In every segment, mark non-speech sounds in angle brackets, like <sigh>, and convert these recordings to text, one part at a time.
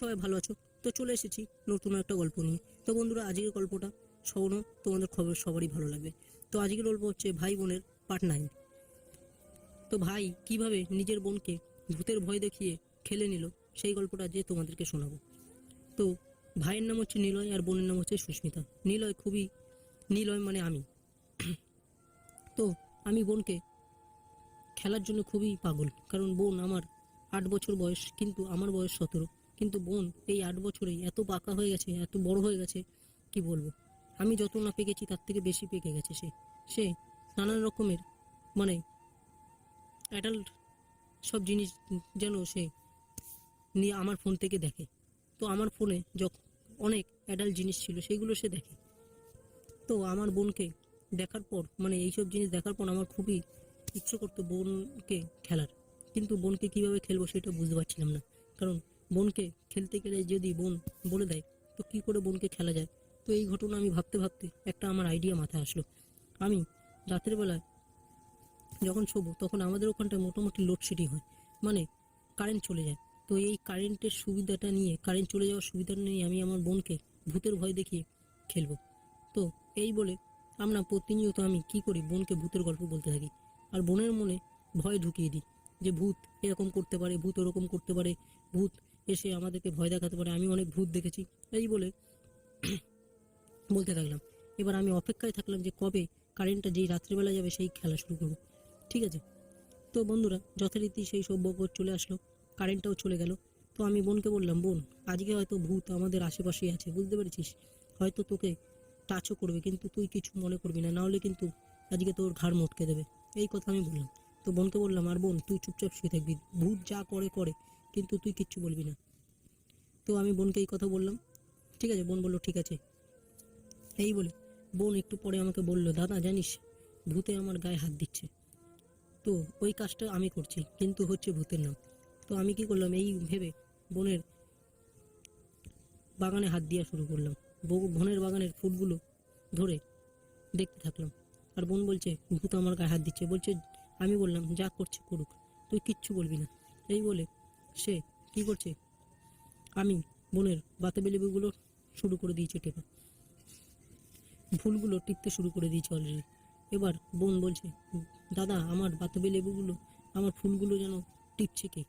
সবাই ভালো আছো? তো চলে এসেছি নতুন একটা গল্প নিয়ে। তো বন্ধুরা, আজকের গল্পটা শোনো, তোমাদের খবর সবারই ভালো লাগবে। তো আজকের গল্প হচ্ছে ভাই বোনের পার্ট নাইন তো ভাই কীভাবে নিজের বোনকে ভূতের ভয় দেখিয়ে খেলে নিল, সেই গল্পটা যে তোমাদেরকে শোনাবো। তো ভাইয়ের নাম হচ্ছে নিলয় আর বোনের নাম হচ্ছে সুস্মিতা। নিলয় খুবই, নিলয় মানে আমি। তো আমি বোনকে খেলার জন্য খুবই পাগল, কারণ বোন আমার আট বছর বয়স, কিন্তু আমার বয়স সতেরো। কিন্তু বোন, এই আট বছরেই এত পাকা হয়ে গেছে, এত বড় হয়ে গেছে, কি বলব? আমি যত না পেকেছি, তার থেকে বেশি পেকে গেছে সে। সে নানান রকমের মানে অ্যাডাল্ট সব জিনিস যেন সে নিয়ে আমার ফোন থেকে দেখে। তো আমার ফোনে যখন অনেক অ্যাডাল্ট জিনিস ছিল, সেগুলো সে দেখে। তো আমার বোনকে দেখার পর মানে এইসব জিনিস দেখার পর আমার খুবই ইচ্ছে করতো বোনকে খেলার। কিন্তু বোনকে কীভাবে খেলব সেটা বুঝতে পারছিলাম না। কারণ বোনকে খেলতে গেলে যদি বোন বলে দেয়, তো কি করে বোনকে খেলা যায়? তো এই ঘটনা আমি ভাবতে ভাবতে একটা আমার আইডিয়া মাথায় আসলো। আমি রাতের বেলায় যখন শোবো, তখন আমাদের ওখানটায় মোটামুটি লোডশেডিং হয়। মানে কারেন্ট চলে যায়। তো এই কারেন্টের সুবিধাটা নিয়ে কারেন্ট চলে যাওয়ার সুবিধাটা নিয়ে আমি আমার বোনকে ভূতের ভয় দেখিয়ে খেলব। তো এই বলে আমরা প্রতিনিয়ত আমি কি করি, বোনকে ভূতের গল্প বলতে থাকি। আর বোনের মনে ভয় ঢুকিয়ে দিই যে, ভূত এরকম করতে পারে, ভূত ওরকম করতে পারে, ভূত এসে আমাদেরকে ভয় দেখাতে পারে, আমি অনেক ভূত দেখেছি। এই বলে <clears throat> বলতে থাকলাম। এবার আমি অপেক্ষায় থাকলাম যে কবে কারেন্টটা যেই রাত্রিবেলা যাবে সেই খেলা শুরু করব। ঠিক আছে? তো বন্ধুরা, যথারীতি সেই সব বকর চলে আসলো, কারেন্টটাও চলে গেল। তো আমি বোনকে বললাম, বোন, আজকে হয়তো ভূত আমাদের আশেপাশেই আছে, বুঝতে পেরেছিস? হয়তো তোকে টাচও করবে, কিন্তু তুই কিছু মনে করবি না, নাহলে কিন্তু আজকে তোর ঘাড় মটকে দেবে। এই কথা আমি বললাম। তো বোনকে বললাম, আর বোন, তুই চুপচাপ শুয়ে থাকবি, ভূত যা করে করে। কিন্তু তুই কিচ্ছু বলবি না। তো আমি বোনকে এই কথা বললাম। ঠিক আছে? বোন বলল, ঠিক আছে। এই বলে বোন একটু পরে আমাকে বলল, দাদা, জানিস, ভূতে আমার গায়ে হাত দিচ্ছে। তো ওই কাজটা আমি করছি, কিন্তু হচ্ছে ভূতের নাম। তো আমি কি করলাম, এই ভেবে বোনের বাগানে হাত দেওয়া শুরু করলাম। বোনের বাগানের ফুলগুলো ধরে দেখতে থাকলাম। আর বোন বলছে, ভূত আমার গায়ে হাত দিচ্ছে। বলছে, আমি বললাম, যা করছে করুক, তুই কিচ্ছু বলবি না। এই বলে সে কি করছে? আমি বোনের বাতাবি লেবুগুলো শুরু করে দিয়েছি টেপা। ফুলগুলো টিপতে শুরু করে দিয়েছে অলরেডি এবার বোন বলছে, দাদা, আমার বাতাবি লেবুগুলো, আমার ফুলগুলো যেন টিপছে কে?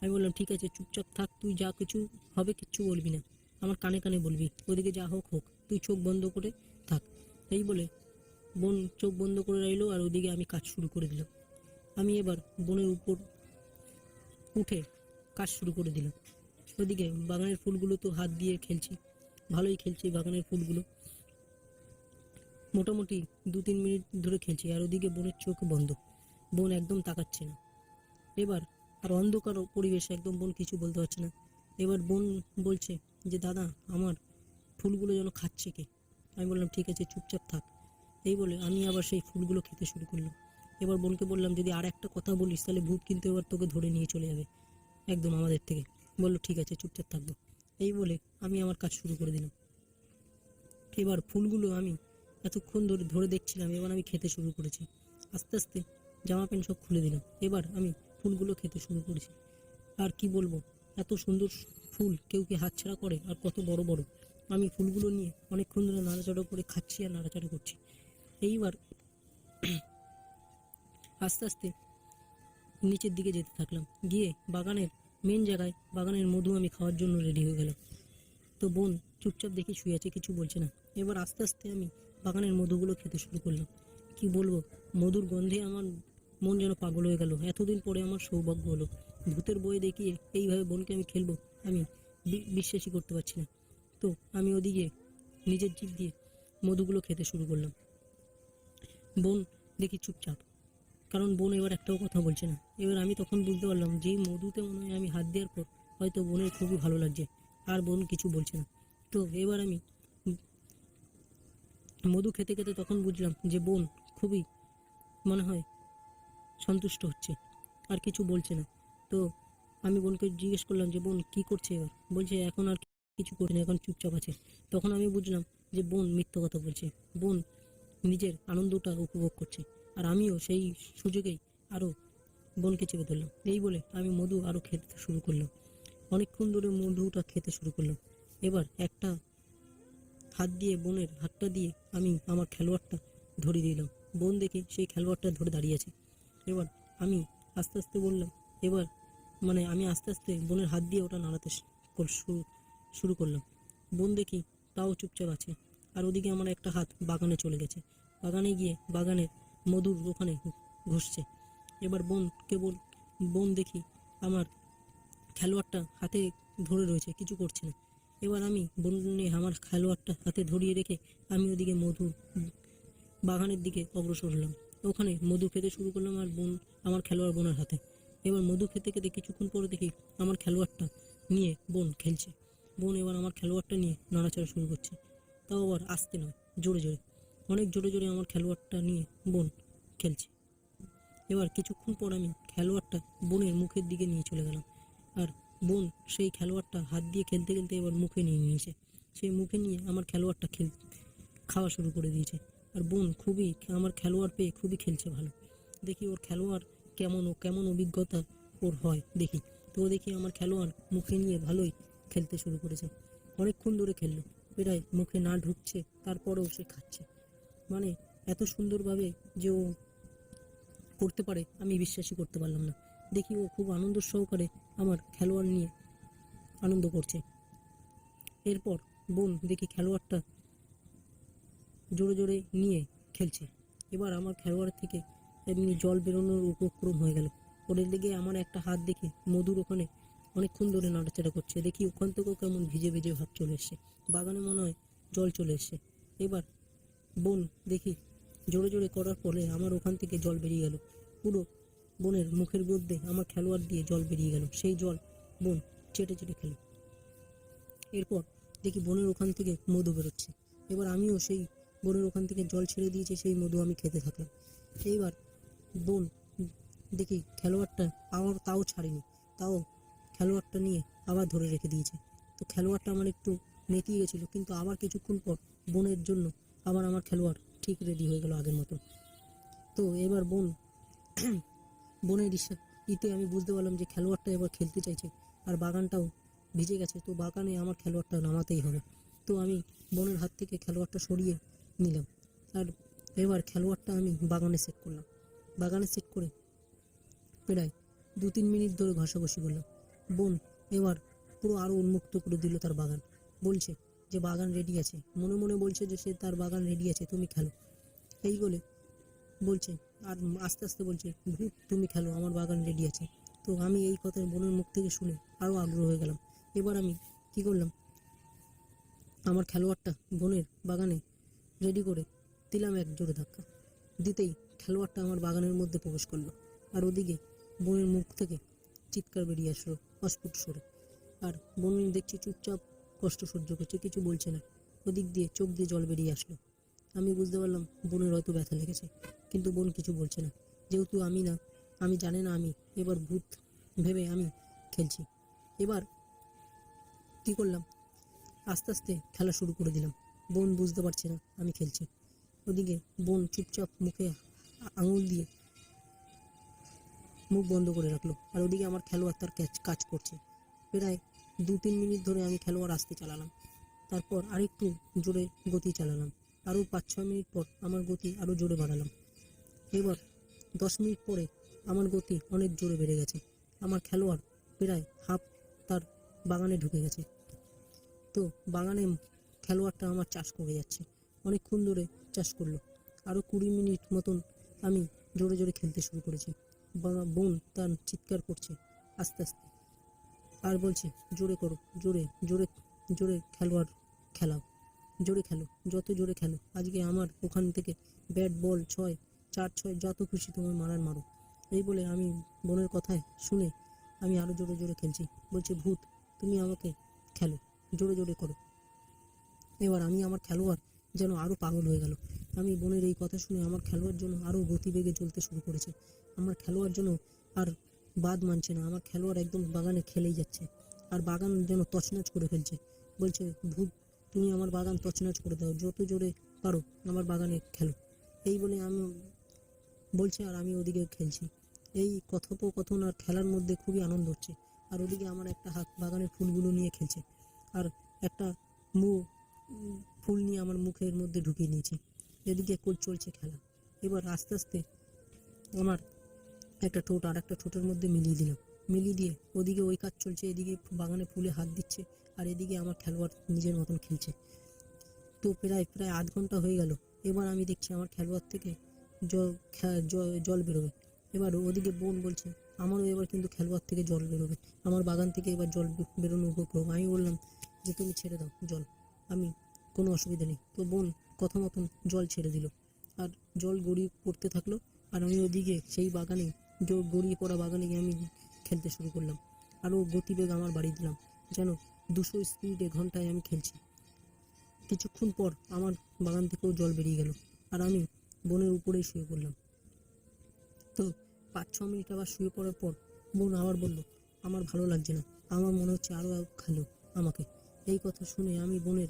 আমি বললাম, ঠিক আছে, চুপচাপ থাক, তুই যা কিছু হবে, কিচ্ছু বলবি না। আমার কানে কানে বলবি। ওদিকে যা হোক হোক, তুই চোখ বন্ধ করে থাক। এই বলে বোন চোখ বন্ধ করে রইল আর ওদিকে আমি কাজ শুরু করে দিলাম। আমি এবার বোনের উপর উঠে কাজ শুরু করে দিলাম ওদিকে বাগানের ফুলগুলো তো হাত দিয়ে খেলছি। ভালোই খেলছি বাগানের ফুলগুলো। মোটামুটি দু তিন মিনিট ধরে খেলছি আর ওদিকে বোনের চোখ বন্ধ। বোন একদম তাকাচ্ছে না। এবার আর অন্ধকার পরিবেশে একদম বোন কিছু বলতে পারছে না। এবার বোন বলছে যে, দাদা, আমার ফুলগুলো যেন খাচ্ছে কে? আমি বললাম, ঠিক আছে, চুপচাপ থাক। এই বলে আমি আবার সেই ফুলগুলো খেতে শুরু করলাম। এবার বোনকে বললাম, যদি আর একটা কথা বলিস, তাহলে ভূত কিন্তু এবার তোকে ধরে নিয়ে চলে যাবে। একদম আমাদের থেকে। বলল, ঠিক আছে, চুপচাপ থাকব। এই বলে আমি আমার কাজ শুরু করে দিলাম। এবার ফুলগুলো আমি এতক্ষণ ধরে ধরে দেখছিলাম, এবার আমি খেতে শুরু করেছি। আস্তে আস্তে জামা প্যান্ট সব খুলে দিলাম। এবার আমি ফুলগুলো খেতে শুরু করেছি। আর কি বলব, এত সুন্দর ফুল কেউ কি হাতছাড়া করে? আর কত বড় বড়। আমি ফুলগুলো নিয়ে অনেকক্ষণ ধরে নাড়াচাড়া করে খাচ্ছি আর নাড়াচাড়া করছি। এইবার আস্তে আস্তে নিচের দিকে যেতে থাকলাম। গিয়ে বাগানের মেন জায়গায় বাগানের মধু আমি খাওয়ার জন্য রেডি হয়ে গেলাম। তো বোন, চুপচাপ দেখে শুয়ে আছে, কিছু বলছে না। এবার আস্তে আস্তে আমি বাগানের মধুগুলো খেতে শুরু করলাম। কি বলব, মধুর গন্ধে আমার মন যেন পাগল হয়ে গেল। এতদিন পরে আমার সৌভাগ্য হলো। ভূতের বই দেখিয়ে এইভাবে বোনকে আমি খেলব, আমি বিশ্বাসই করতে পারছি না। তো আমি ওদিকে নিজের জিভ দিয়ে মধুগুলো খেতে শুরু করলাম। বোন, দেখি চুপচাপ। কারণ বোন এবার একটাও কথা বলছে না। এবার আমি তখন বুঝতে পারলাম যে মধুতে মনে হয় আমি হাত দেওয়ার পর হয়তো বোনের খুবই ভালো লাগছে, আর বোন কিছু বলছে না। তো এবার আমি মধু খেতে খেতে তখন বুঝলাম যে বোন খুবই মনে হয় সন্তুষ্ট হচ্ছে, আর কিছু বলছে না। তো আমি বোনকে জিজ্ঞেস করলাম যে বোন কি করছে এবার? বলছে এখন আর কিছু করছে না, এখন চুপচাপ আছে। তখন আমি বুঝলাম যে বোন মিথ্যা কথা বলছে, বোন নিজের আনন্দটা উপভোগ করছে, আর আমিও সেই সুযোগেই আরও বোনকে চেপে ধরলাম এই বলে আমি মধু আরও খেতে শুরু করলাম। অনেকক্ষণ ধরে মধুটা খেতে শুরু করলাম। এবার একটা হাত দিয়ে বোনের হাতটা দিয়ে আমি আমার খেলোয়াড়টা ধরে দিলাম। বোন দেখে সেই খেলোয়াড়টা ধরে দাঁড়িয়েছে এবার আমি আস্তে আস্তে বললাম, এবার মানে আমি আস্তে আস্তে বোনের হাত দিয়ে ওটা নাড়াতে শুরু- শুরু করলাম। বোন দেখি তাও চুপচাপ আছে। আর ওদিকে আমার একটা হাত বাগানে চলে গেছে। বাগানে গিয়ে বাগানের মধুর ওখানে ঘুষছে। এবার বোন, কেবল বোন দেখি। আমার খেলোয়াড়টা হাতে ধরে রয়েছে, কিছু করছে না। এবার আমি বোন নিয়ে আমার খেলোয়াড়টা হাতে ধরিয়ে রেখে আমি ওদিকে মধু বাগানের দিকে অগ্রসর হলাম। ওখানে মধু খেতে শুরু করলাম আর বোন, আমার খেলোয়াড় বোনের হাতে। এবার মধু খেতে খেতে কিছুক্ষণ পরে দেখি আমার খেলোয়াড়টা নিয়ে বোন খেলছে। বোন এবার আমার খেলোয়াড়টা নিয়ে নাড়াচাড়া শুরু করছে। তাও আবার আসতে নয়, জোরে জোরে। অনেক জোরে জোরে আমার খেলোয়াড়টা নিয়ে বোন খেলছে। এবার কিছুক্ষণ পর আমি খেলোয়াড়টা বোনের মুখের দিকে নিয়ে চলে গেলাম। আর বোন সেই খেলোয়াড়টা হাত দিয়ে খেলতে খেলতে এবার মুখে নিয়ে নিয়েছে। সেই মুখে নিয়ে আমার খেলোয়াড়টা খেল, খাওয়া শুরু করে দিয়েছে। আর বোন খুবই, আমার খেলোয়াড় পেয়ে খুবই খেলছে ভালো। দেখি ওর খেলোয়াড় কেমন ও কেমন অভিজ্ঞতা ওর হয়, দেখি। তো দেখি আমার খেলোয়াড় মুখে নিয়ে ভালোই খেলতে শুরু করেছে। অনেকক্ষণ ধরে খেললো, প্রায় মুখে না ঢুকছে, তারপরেও সে খাচ্ছে। মানে এত সুন্দরভাবে যে ও করতে পারে, আমি বিশ্বাসই করতে পারলাম না। দেখি ও খুব আনন্দ সহকারে আমার খেলোয়াড় নিয়ে আনন্দ করছে। এরপর বোন দেখি খেলোয়াড়টা জোরে জোরে নিয়ে খেলছে। এবার আমার খেলোয়াড় থেকে এমনি জল বেরোনোর উপক্রম হয়ে গেল। ওদের দিকে আমার একটা হাত দেখে মধুর ওখানে অনেকক্ষণ ধরে নাড়াচাড়া করছে। দেখি ওখান থেকেও কেমন ভিজে ভিজে ভাব চলে এসছে। বাগানে মনে হয় জল চলে এসছে। এবার বোন দেখি জোরে জোরে করার ফলে আমার ওখান থেকে জল বেরিয়ে গেল। পুরো বোনের মুখের মধ্যে আমার খেলোয়াড় দিয়ে জল বেরিয়ে গেল। সেই জল বোন চেটে চেটে খেলো। এরপর দেখি বোনের ওখান থেকে মধু বেরোচ্ছে। এবার আমিও সেই বোনের ওখান থেকে জল ছেড়ে দিয়েছে, সেই মধু আমি খেতে থাকলাম। এইবার বোন দেখি খেলোয়াড়টা আবার তাও ছাড়েনি। তাও খেলোয়াড়টা নিয়ে আবার ধরে রেখে দিয়েছে। তো খেলোয়াড়টা আমার একটু নেতিয়ে গেছিল, কিন্তু আবার কিছুক্ষণ পর বোনের জন্য আবার আমার খেলোয়াড় ঠিক রেডি হয়ে গেল আগের মতো তো এবার বোন, বোনের ইচ্ছা ইতে আমি বুঝতে পারলাম যে খেলোয়াড়টা এবার খেলতে চাইছে, আর বাগানটাও ভিজে গেছে, তো বাগানে আমার খেলোয়াড়টা নামাতেই হবে। তো আমি বোনের হাত থেকে খেলোয়াড়টা সরিয়ে নিলাম, আর এবার খেলোয়াড়টা আমি বাগানে সেট করলাম। বাগানে সেট করে প্রায় দু তিন মিনিট ধরে ঘষাঘষি করলাম। বোন এবার পুরো আরও উন্মুক্ত করে দিল তার বাগান। বলছে যে বাগান রেডি আছে। মনে মনে বলছে যে সে তার বাগান রেডি আছে, তুমি খেলো। এই বলে বলছে, আর আস্তে আস্তে বলছে ভূত তুমি খেলো, আমার বাগান রেডি আছে। তো আমি এই কথা বোনের মুখ থেকে শুনে আরও আগ্রহ হয়ে গেলাম। এবার আমি কি করলাম? আমার খেলোয়াড়টা বোনের বাগানে রেডি করে দিলাম এক জোরে ধাক্কা। দিতেই খেলোয়াড়টা আমার বাগানের মধ্যে প্রবেশ করল। আর ওদিকে বোনের মুখ থেকে চিৎকার বেরিয়ে আসলো অস্ফুট সরে আর বোন দেখছি চুপচাপ কষ্ট সহ্য করছে, কিছু বলছে না। ওদিক দিয়ে চোখ দিয়ে জল বেরিয়ে আসলো। আমি বুঝতে পারলাম বোনের হয়তো ব্যথা লেগেছে, কিন্তু বোন কিছু বলছে না। যেহেতু আমি না, আমি জানি না আমি এবার ভূত ভেবে আমি খেলছি। এবার কি করলাম? আস্তে আস্তে খেলা শুরু করে দিলাম। বোন বুঝতে পারছে না আমি খেলছি। ওদিকে বোন চুপচাপ মুখে আঙুল দিয়ে মুখ বন্ধ করে রাখল। আর ওদিকে আমার খেলোয়াড় তার কাজ করছে। প্রায় দু তিন মিনিট ধরে আমি খেলোয়াড় আসতে চালালাম। তারপর আরেকটু জোরে গতি চালালাম। আরও পাঁচ ছয় মিনিট পর আমার গতি আরও জোরে বাড়ালাম। এবার দশ মিনিট পরে আমার গতি অনেক জোরে বেড়ে গেছে। আমার খেলোয়াড় প্রায় হাফ তার বাগানে ঢুকে গেছে। তো বাগানে খেলোয়াড়টা আমার চাষ করে যাচ্ছে। অনেকক্ষণ ধরে চাষ করল। আরও কুড়ি মিনিট মতন আমি জোরে জোরে খেলতে শুরু করেছি। বোন তার চিৎকার করছে আস্তে আস্তে। আর বলছে, জোরে করো, জোরে জোরে জোরে খেলোয়াড় খেলাও, জোরে খেলো, যত জোরে খেলো। আজকে আমার ওখান থেকে ব্যাট, বল, ছয়, চার, ছয়, যত খুশি তোমার মারার মারো। এই বলে আমি বোনের কথায় শুনে আমি আরও জোরে জোরে খেলছি। বলছে, ভূত, তুমি আমাকে খেলো, জোরে জোরে করো। এবার আমি আমার খেলোয়াড় যেন আরও পাগল হয়ে গেল। আমি বোনের এই কথা শুনে আমার খেলোয়াড় জন্য আরও গতিবেগে চলতে শুরু করেছে। আমার খেলোয়াড় জন্য আর বাদ মানছে না। আমার খেলোয়াড় একদম বাগানে খেলেই যাচ্ছে। আর বাগান যেন তছনছ করে ফেলছে। বলছে, ভূত, তুমি আমার বাগান তছনছ করে দাও। যত জোরে পারো, আমার বাগানে খেলো। এই বলে আমি বলছে, আর আমি ওদিকে খেলছি। এই কথোপকথন আর খেলার মধ্যে খুবই আনন্দ হচ্ছে। আর ওদিকে আমার একটা হাত বাগানের ফুলগুলো নিয়ে খেলছে। আর একটা মু, ফুল নিয়ে আমার মুখের মধ্যে ঢুকিয়ে নিয়েছে। এদিকে চলছে খেলা। এবার আস্তে আস্তে আমার একটা ঠোঁট আর একটা ঠোঁটের মধ্যে মিলিয়ে দিলাম। মিলিয়ে দিয়ে ওদিকে ওই কাজ চলছে, এদিকে বাগানে ফুলে হাত দিচ্ছে আর এদিকে আমার খেলোয়াড় নিজের মতন খেলছে। তো প্রায় প্রায় আধ ঘণ্টা হয়ে গেল। এবার আমি দেখছি আমার খেলোয়াড় থেকে জল জল বেরোবে। এবার ওদিকে বোন বলছে, আমারও এবার কিন্তু খেলোয়াড় থেকে জল বেরোবে। আমার বাগান থেকে এবার জল বেরোনো উপক্রম আমি বললাম, যে তুমি ছেড়ে দাও জল। আমি কোনো অসুবিধা নেই। তো বোন কথা মতন জল ছেড়ে দিল। আর জল গড়িয়ে পড়তে থাকল। আর আমি ওদিকে সেই বাগানে জ- গড়িয়ে পড়া বাগানে গিয়ে আমি খেলতে শুরু করলাম। আরও গতিবেগ আমার বাড়িয়ে দিলাম। যেন দুশো স্পিডে ঘন্টায় আমি খেলছি। কিছুক্ষণ পর আমার বাগান থেকেও জল বেরিয়ে গেল আর আমি বনের উপরেই শুয়ে পড়লাম। তো পাঁচ ছ মিনিট আবার শুয়ে পড়ার পর বোন আবার বলল, আমার ভালো লাগছে না। আমার মনে হচ্ছে আরও খেলো আমাকে। এই কথা শুনে আমি বোনের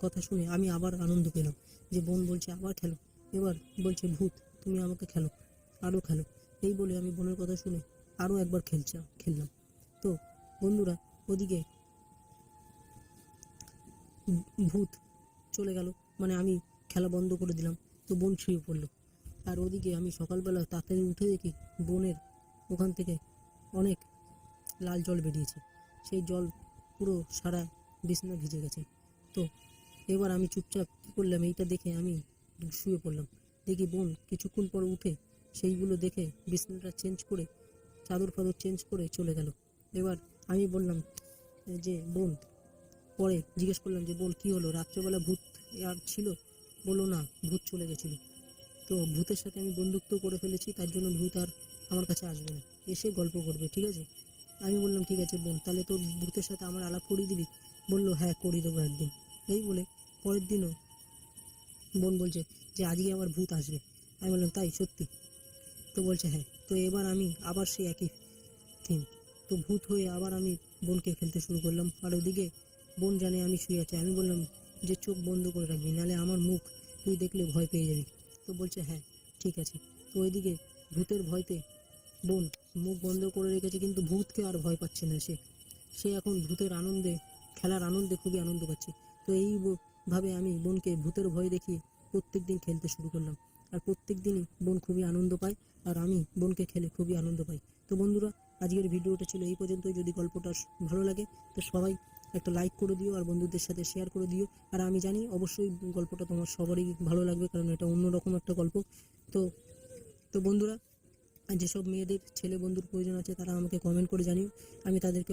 কথা শুনে আমি আবার আনন্দ পেলাম যে বোন বলছে, আবার খেলো। এবার বলছে, ভূত, তুমি আমাকে খেলো। আরও খেলো। এই বলে আমি বোনের কথা শুনে আরও একবার খেলছে খেললাম। তো, বন্ধুরা, ওদিকে ভূত চলে গেল। মানে আমি খেলা বন্ধ করে দিলাম। তো বোন শুয়ে পড়ল। আর ওদিকে আমি সকালবেলা তাড়াতাড়ি উঠে দেখি বোনের ওখান থেকে অনেক লাল জল বেরিয়েছে। সেই জল পুরো সারা বিছানা ভিজে গেছে। তো এবার আমি চুপচাপ কী করলাম এইটা দেখে আমি শুয়ে পড়লাম। দেখি বোন কিছুক্ষণ পর উঠে সেইগুলো দেখে বিছানাটা চেঞ্জ করে, চাদর ফাদর চেঞ্জ করে চলে গেল। এবার আমি বললাম যে বোন, পরে জিজ্ঞেস করলাম যে, বোন, কী হলো? রাত্রেবেলা ভূত আর ছিল? বলল, না, ভূত চলে গেছিল। তো ভূতের সাথে আমি বন্ধুত্ব করে ফেলেছি, তার জন্য ভূত আর আমার কাছে আসবে না। এসে গল্প করবে, ঠিক আছে? আমি বললাম, ঠিক আছে বোন, তাহলে তোর ভূতের সাথে আমার আলাপ করিয়ে দিবি? বলল হ্যাঁ করিয়ে দেবো একদিন। এই বলে পরের দিনও বোন বলছে যে, আজকে আমার ভূত আসবে। আমি বললাম, তাই? সত্যি? তো বলছে হ্যাঁ তো এবার আমি আবার সেই একই থিম তো ভূত হয়ে আবার আমি বোনকে খেলতে শুরু করলাম। আর ওদিকে বোন জানে আমি শুয়ে আছি। আমি বললাম, যে চোখ বন্ধ করে রাখবি নাহলে আমার মুখ তুই দেখলে ভয় পেয়ে যাবি। তো বলছে হ্যাঁ ঠিক আছে। তো ওইদিকে ভূতের ভয়তে বোন মুখ বন্ধ করে রেখেছে, কিন্তু ভূতকে আর ভয় পাচ্ছে না সে। সে এখন ভূতের আনন্দে, খেলার আনন্দে খুবই আনন্দ পাচ্ছে। তো এইভাবে আমি বোনকে ভূতের ভয় দেখিয়ে প্রত্যেক দিন খেলতে শুরু করলাম। আর প্রত্যেক দিনই বোন খুবই আনন্দ পায় আর আমি বোনকে খেলে খুবই আনন্দ পাই। তো বন্ধুরা, আজকের ভিডিওটা ছিল এই পর্যন্তই। যদি গল্পটা ভালো লাগে, তো সবাই একটা লাইক করে দিও আর বন্ধুদের সাথে শেয়ার করে দিও। আর আমি জানি অবশ্যই গল্পটা তোমার সবারই ভালো লাগবে, কারণ এটা অন্যরকম একটা গল্প। তো তো বন্ধুরা যেসব মেয়েদের ছেলে বন্ধুর প্রয়োজন আছে, তারা আমাকে কমেন্ট করে জানিও। আমি তাদেরকে